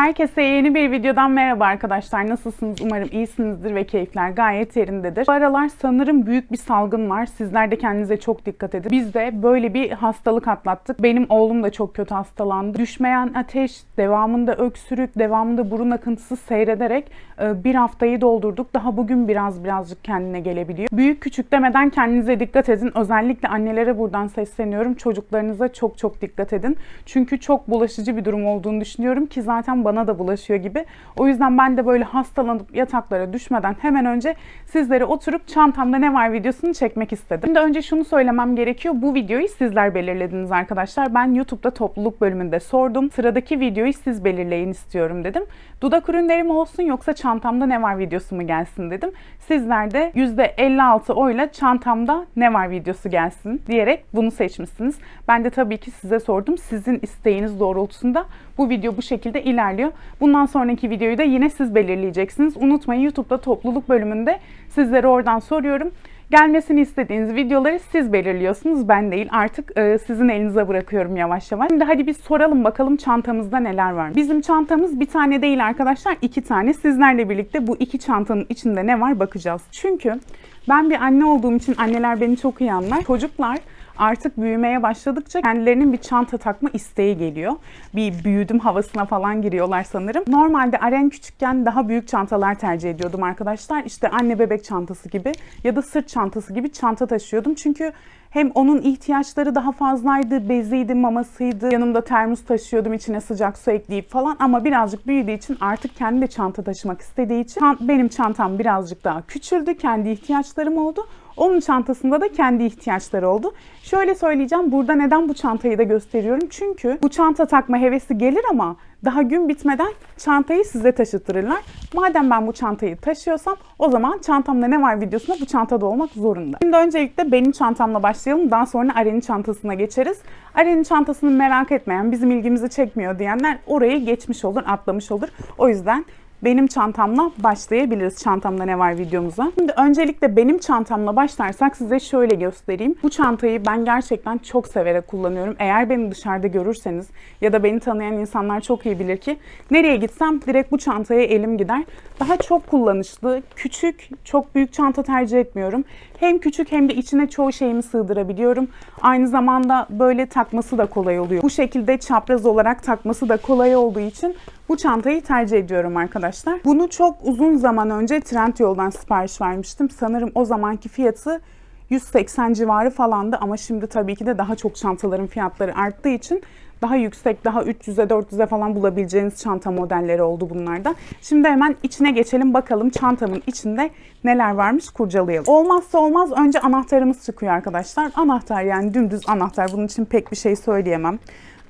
Herkese yeni bir videodan merhaba arkadaşlar. Nasılsınız? Umarım iyisinizdir ve keyifler gayet yerindedir. Bu aralar sanırım büyük bir salgın var. Sizler de kendinize çok dikkat edin. Biz de böyle bir hastalık atlattık. Benim oğlum da çok kötü hastalandı. Düşmeyen ateş, devamında öksürük, devamında burun akıntısı seyrederek e, bir haftayı doldurduk. Daha bugün biraz birazcık kendine gelebiliyor. Büyük küçük demeden kendinize dikkat edin. Özellikle annelere buradan sesleniyorum. Çocuklarınıza çok çok dikkat edin. Çünkü çok bulaşıcı bir durum olduğunu düşünüyorum ki zaten bana da bulaşıyor gibi. O yüzden ben de böyle hastalanıp yataklara düşmeden hemen önce sizlere oturup çantamda ne var videosunu çekmek istedim. Şimdi önce şunu söylemem gerekiyor. Bu videoyu sizler belirlediniz arkadaşlar. Ben YouTube'da topluluk bölümünde sordum. Sıradaki videoyu siz belirleyin istiyorum dedim. Dudak ürünlerim olsun yoksa çantamda ne var videosu mu gelsin dedim. Sizler de %56 oyla çantamda ne var videosu gelsin diyerek bunu seçmişsiniz. Ben de tabii ki size sordum. Sizin isteğiniz doğrultusunda bu video bu şekilde ilerliyor. Bundan sonraki videoyu da yine siz belirleyeceksiniz. Unutmayın YouTube'da topluluk bölümünde sizlere oradan soruyorum. Gelmesini istediğiniz videoları siz belirliyorsunuz. Ben değil. Artık e, sizin elinize bırakıyorum yavaş yavaş. Şimdi hadi bir soralım bakalım çantamızda neler var. Bizim çantamız bir tane değil arkadaşlar. iki tane. Sizlerle birlikte bu iki çantanın içinde ne var bakacağız. Çünkü ben bir anne olduğum için anneler beni çok iyi anlar. Çocuklar artık büyümeye başladıkça kendilerinin bir çanta takma isteği geliyor. Bir büyüdüm havasına falan giriyorlar sanırım. Normalde Aren küçükken daha büyük çantalar tercih ediyordum arkadaşlar. İşte anne bebek çantası gibi ya da sırt çantası gibi çanta taşıyordum. Çünkü hem onun ihtiyaçları daha fazlaydı, beziydi, mamasıydı. Yanımda termos taşıyordum içine sıcak su ekleyip falan ama birazcık büyüdüğü için artık kendi de çanta taşımak istediği için benim çantam birazcık daha küçüldü. Kendi ihtiyaçlarım oldu. Onun çantasında da kendi ihtiyaçları oldu. Şöyle söyleyeceğim burada neden bu çantayı da gösteriyorum. Çünkü bu çanta takma hevesi gelir ama daha gün bitmeden çantayı size taşıtırırlar. Madem ben bu çantayı taşıyorsam o zaman çantamda ne var videosunda bu çantada olmak zorunda. Şimdi öncelikle benim çantamla başlayalım. Daha sonra Aren'in çantasına geçeriz. Aren'in çantasını merak etmeyen, bizim ilgimizi çekmiyor diyenler orayı geçmiş olur, atlamış olur. O yüzden benim çantamla başlayabiliriz. Çantamda ne var videomuza. Şimdi öncelikle benim çantamla başlarsak size şöyle göstereyim. Bu çantayı ben gerçekten çok severek kullanıyorum. Eğer beni dışarıda görürseniz ya da beni tanıyan insanlar çok iyi bilir ki nereye gitsem direkt bu çantaya elim gider. Daha çok kullanışlı, küçük, çok büyük çanta tercih etmiyorum. Hem küçük hem de içine çoğu şeyimi sığdırabiliyorum. Aynı zamanda böyle takması da kolay oluyor. Bu şekilde çapraz olarak takması da kolay olduğu için bu çantayı tercih ediyorum arkadaşlar. Bunu çok uzun zaman önce Trendyol'dan sipariş vermiştim. Sanırım o zamanki fiyatı 180 civarı falandı ama şimdi tabii ki de daha çok çantaların fiyatları arttığı için daha yüksek, daha 300'e 400'e falan bulabileceğiniz çanta modelleri oldu bunlarda. Şimdi hemen içine geçelim bakalım çantamın içinde neler varmış kurcalayalım. Olmazsa olmaz önce anahtarımız çıkıyor arkadaşlar. Anahtar yani dümdüz anahtar. Bunun için pek bir şey söyleyemem.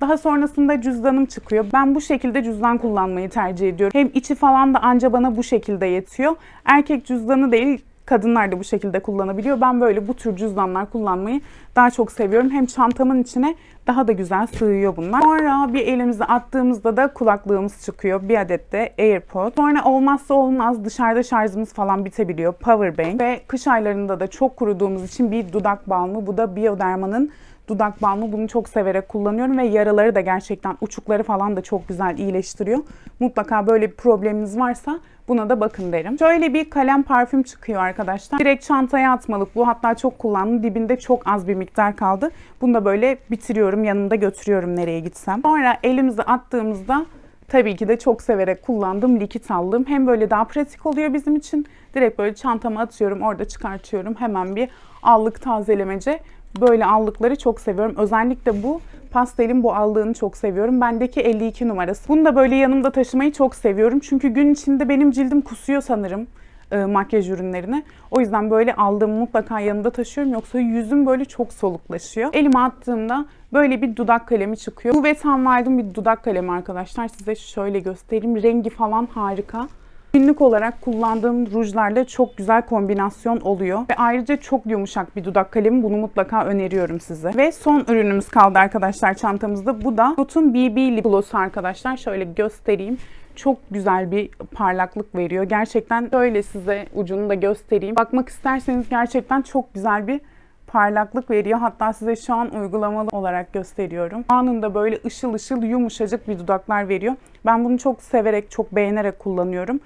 Daha sonrasında cüzdanım çıkıyor. Ben bu şekilde cüzdan kullanmayı tercih ediyorum. Hem içi falan da anca bana bu şekilde yetiyor. Erkek cüzdanı değil kadınlar da bu şekilde kullanabiliyor. Ben böyle bu tür cüzdanlar kullanmayı daha çok seviyorum. Hem çantamın içine daha da güzel sığıyor bunlar. Sonra bir elimize attığımızda da kulaklığımız çıkıyor. Bir adet de AirPod. Sonra olmazsa olmaz dışarıda şarjımız falan bitebiliyor. Powerbank ve kış aylarında da çok kuruduğumuz için bir dudak balmı. Bu da Bioderma'nın dudak balmı. Bunu çok severek kullanıyorum ve yaraları da gerçekten uçukları falan da çok güzel iyileştiriyor. Mutlaka böyle bir probleminiz varsa buna da bakın derim. Şöyle bir kalem parfüm çıkıyor arkadaşlar. Direkt çantaya atmalık. Bu hatta çok kullandım. Dibinde çok az bir miktar kaldı. Bunu da böyle bitiriyorum. Yanımda götürüyorum nereye gitsem. Sonra elimize attığımızda tabii ki de çok severek kullandığım likit aldım. Hem böyle daha pratik oluyor bizim için. Direkt böyle çantama atıyorum. Orada çıkartıyorum. Hemen bir allık tazelemece böyle allıkları çok seviyorum. Özellikle bu pastelin bu allığını çok seviyorum. Bendeki 52 numarası. Bunu da böyle yanımda taşımayı çok seviyorum. Çünkü gün içinde benim cildim kusuyor sanırım e, makyaj ürünlerini. O yüzden böyle aldığımı mutlaka yanında taşıyorum. Yoksa yüzüm böyle çok soluklaşıyor. Elime attığımda böyle bir dudak kalemi çıkıyor. Bu Wet n Wild'ın bir dudak kalemi arkadaşlar. Size şöyle göstereyim. Rengi falan harika. Günlük olarak kullandığım rujlarla çok güzel kombinasyon oluyor. Ve ayrıca çok yumuşak bir dudak kalemi. Bunu mutlaka öneriyorum size. Ve son ürünümüz kaldı arkadaşlar çantamızda. Bu da Nut'un BB Lip Gloss'u arkadaşlar. Şöyle göstereyim. Çok güzel bir parlaklık veriyor. Gerçekten şöyle size ucunu da göstereyim. Bakmak isterseniz gerçekten çok güzel bir parlaklık veriyor. Hatta size şu an uygulamalı olarak gösteriyorum. Anında böyle ışıl ışıl yumuşacık bir dudaklar veriyor. Ben bunu çok severek, çok beğenerek kullanıyorum.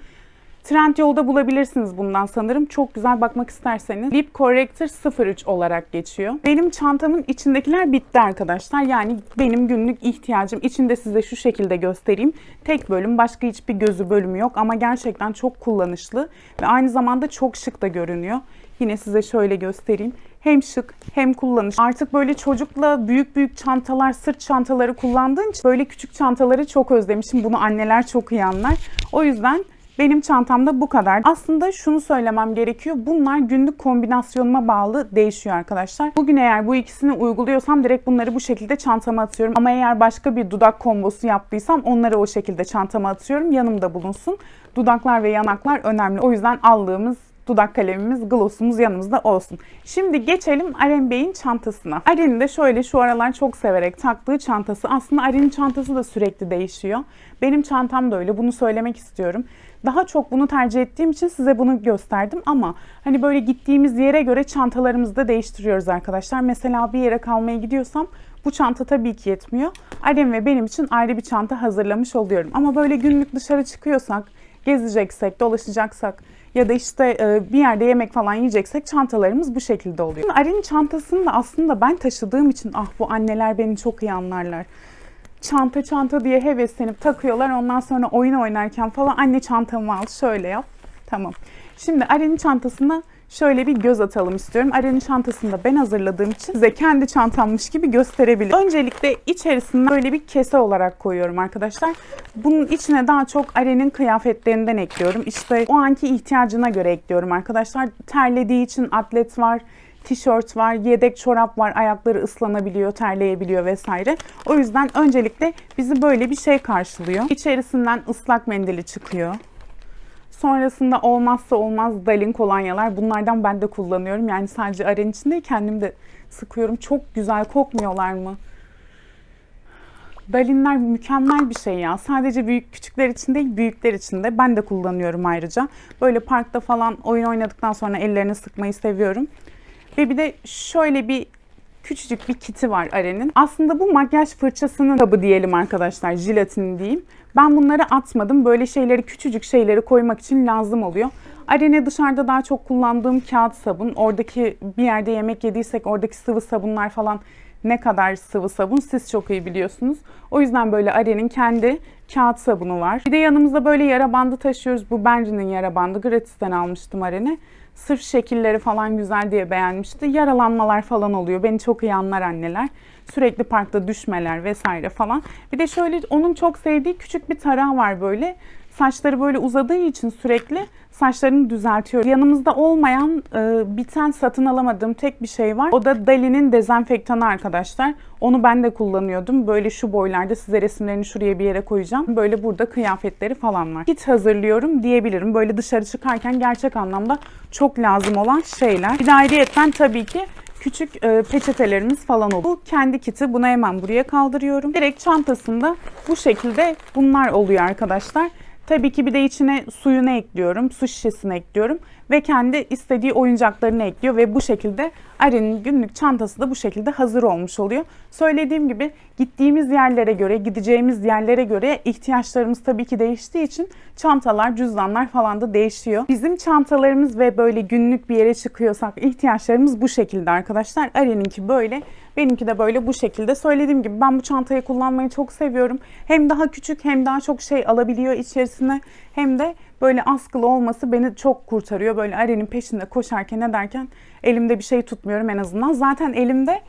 Trendyol'da bulabilirsiniz bundan sanırım. Çok güzel bakmak isterseniz. Lip Corrector 03 olarak geçiyor. Benim çantamın içindekiler bitti arkadaşlar. Yani benim günlük ihtiyacım. İçinde size şu şekilde göstereyim. Tek bölüm, başka hiçbir gözü bölümü yok ama gerçekten çok kullanışlı ve aynı zamanda çok şık da görünüyor. Yine size şöyle göstereyim. Hem şık hem kullanışlı. Artık böyle çocukla büyük büyük çantalar, sırt çantaları kullandığım için böyle küçük çantaları çok özlemişim. Bunu anneler çok iyi anlar. O yüzden benim çantamda bu kadar. Aslında şunu söylemem gerekiyor. Bunlar günlük kombinasyonuma bağlı değişiyor arkadaşlar. Bugün eğer bu ikisini uyguluyorsam direkt bunları bu şekilde çantama atıyorum. Ama eğer başka bir dudak kombosu yaptıysam onları o şekilde çantama atıyorum. Yanımda bulunsun. Dudaklar ve yanaklar önemli. O yüzden aldığımız dudak kalemimiz, glossumuz yanımızda olsun. Şimdi geçelim Aren Bey'in çantasına. Aren'in de şöyle şu aralar çok severek taktığı çantası. Aslında Aren'in çantası da sürekli değişiyor. Benim çantam da öyle. Bunu söylemek istiyorum. Daha çok bunu tercih ettiğim için size bunu gösterdim ama hani böyle gittiğimiz yere göre çantalarımızı da değiştiriyoruz arkadaşlar. Mesela bir yere kalmaya gidiyorsam bu çanta tabii ki yetmiyor. Aren ve benim için ayrı bir çanta hazırlamış oluyorum. Ama böyle günlük dışarı çıkıyorsak, gezeceksek, dolaşacaksak ya da işte e, bir yerde yemek falan yiyeceksek çantalarımız bu şekilde oluyor. Aren'in çantasını da aslında ben taşıdığım için ah bu anneler beni çok iyi anlarlar. Çanta çanta diye heveslenip takıyorlar. Ondan sonra oyun oynarken falan anne çantamı al şöyle yap. Tamam. Şimdi Aren'in çantasına şöyle bir göz atalım istiyorum. Aren'in çantasını da ben hazırladığım için size kendi çantammış gibi gösterebilirim. Öncelikle içerisine böyle bir kese olarak koyuyorum arkadaşlar. Bunun içine daha çok Aren'in kıyafetlerinden ekliyorum. İşte o anki ihtiyacına göre ekliyorum arkadaşlar. Terlediği için atlet var, tişört var, yedek çorap var, ayakları ıslanabiliyor, terleyebiliyor vesaire. O yüzden öncelikle bizi böyle bir şey karşılıyor. İçerisinden ıslak mendili çıkıyor. Sonrasında olmazsa olmaz Dalin kolonyalar. Bunlardan ben de kullanıyorum. Yani sadece Aren için değil kendim de sıkıyorum. Çok güzel kokmuyorlar mı? Dalinler mükemmel bir şey ya. Sadece büyük küçükler için değil büyükler için de. Ben de kullanıyorum ayrıca. Böyle parkta falan oyun oynadıktan sonra ellerini sıkmayı seviyorum. Ve bir de şöyle bir küçücük bir kiti var Aren'in. Aslında bu makyaj fırçasının kabı diyelim arkadaşlar. Jilatini diyeyim. Ben bunları atmadım. Böyle şeyleri küçücük şeyleri koymak için lazım oluyor. Aren'e dışarıda daha çok kullandığım kağıt sabun. Oradaki bir yerde yemek yediysek oradaki sıvı sabunlar falan ne kadar sıvı sabun siz çok iyi biliyorsunuz. O yüzden böyle Aren'in kendi kağıt sabunu var. Bir de yanımızda böyle yara bandı taşıyoruz. Bu Benri'nin yara bandı. Gratis'ten almıştım Aren'e. Sırf şekilleri falan güzel diye beğenmişti. Yaralanmalar falan oluyor. Beni çok iyi anlar anneler. Sürekli parkta düşmeler vesaire falan. Bir de şöyle onun çok sevdiği küçük bir tarağı var böyle. Saçları böyle uzadığı için sürekli saçlarını düzeltiyor. Yanımızda olmayan e, biten satın alamadığım tek bir şey var. O da Dali'nin dezenfektanı arkadaşlar. Onu ben de kullanıyordum. Böyle şu boylarda size resimlerini şuraya bir yere koyacağım. Böyle burada kıyafetleri falan var. Kit hazırlıyorum diyebilirim. Böyle dışarı çıkarken gerçek anlamda çok lazım olan şeyler. Bir de ayrıyetten tabii ki küçük e, peçetelerimiz falan oluyor. Bu kendi kiti. Bunu hemen buraya kaldırıyorum. Direkt çantasında bu şekilde bunlar oluyor arkadaşlar. Tabii ki bir de içine suyunu ekliyorum, su şişesini ekliyorum ve kendi istediği oyuncaklarını ekliyor ve bu şekilde Aren'in günlük çantası da bu şekilde hazır olmuş oluyor. Söylediğim gibi gittiğimiz yerlere göre, gideceğimiz yerlere göre ihtiyaçlarımız tabii ki değiştiği için çantalar, cüzdanlar falan da değişiyor. Bizim çantalarımız ve böyle günlük bir yere çıkıyorsak ihtiyaçlarımız bu şekilde arkadaşlar. Aren'inki böyle, benimki de böyle bu şekilde. Söylediğim gibi ben bu çantayı kullanmayı çok seviyorum. Hem daha küçük hem daha çok şey alabiliyor içerisine hem de böyle askılı olması beni çok kurtarıyor. Böyle Aren'in peşinde koşarken ederken elimde bir şey tutmuyorum en azından. Zaten elimde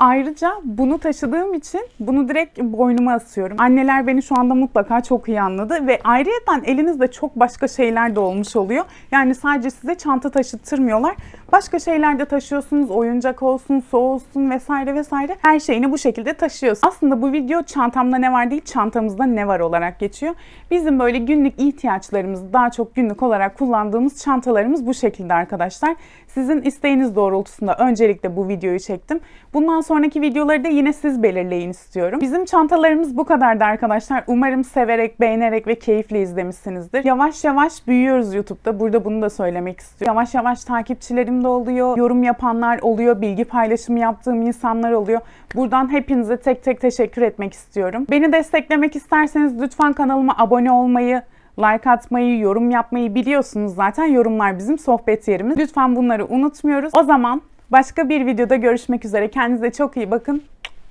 Ayrıca bunu taşıdığım için bunu direkt boynuma asıyorum. Anneler beni şu anda mutlaka çok iyi anladı ve ayrıyeten elinizde çok başka şeyler de olmuş oluyor. Yani sadece size çanta taşıttırmıyorlar. Başka şeyler de taşıyorsunuz. Oyuncak olsun, su olsun vesaire vesaire. Her şeyini bu şekilde taşıyorsunuz. Aslında bu video çantamda ne var değil, çantamızda ne var olarak geçiyor. Bizim böyle günlük ihtiyaçlarımız, daha çok günlük olarak kullandığımız çantalarımız bu şekilde arkadaşlar. Sizin isteğiniz doğrultusunda öncelikle bu videoyu çektim. Bundan sonraki videoları da yine siz belirleyin istiyorum. Bizim çantalarımız bu kadardı arkadaşlar. Umarım severek, beğenerek ve keyifle izlemişsinizdir. Yavaş yavaş büyüyoruz YouTube'da. Burada bunu da söylemek istiyorum. Yavaş yavaş takipçilerim da oluyor, yorum yapanlar oluyor, bilgi paylaşımı yaptığım insanlar oluyor. Buradan hepinize tek tek teşekkür etmek istiyorum. Beni desteklemek isterseniz lütfen kanalıma abone olmayı, like atmayı, yorum yapmayı biliyorsunuz zaten. Yorumlar bizim sohbet yerimiz. Lütfen bunları unutmuyoruz. O zaman başka bir videoda görüşmek üzere. Kendinize çok iyi bakın.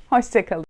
Hoşçakalın.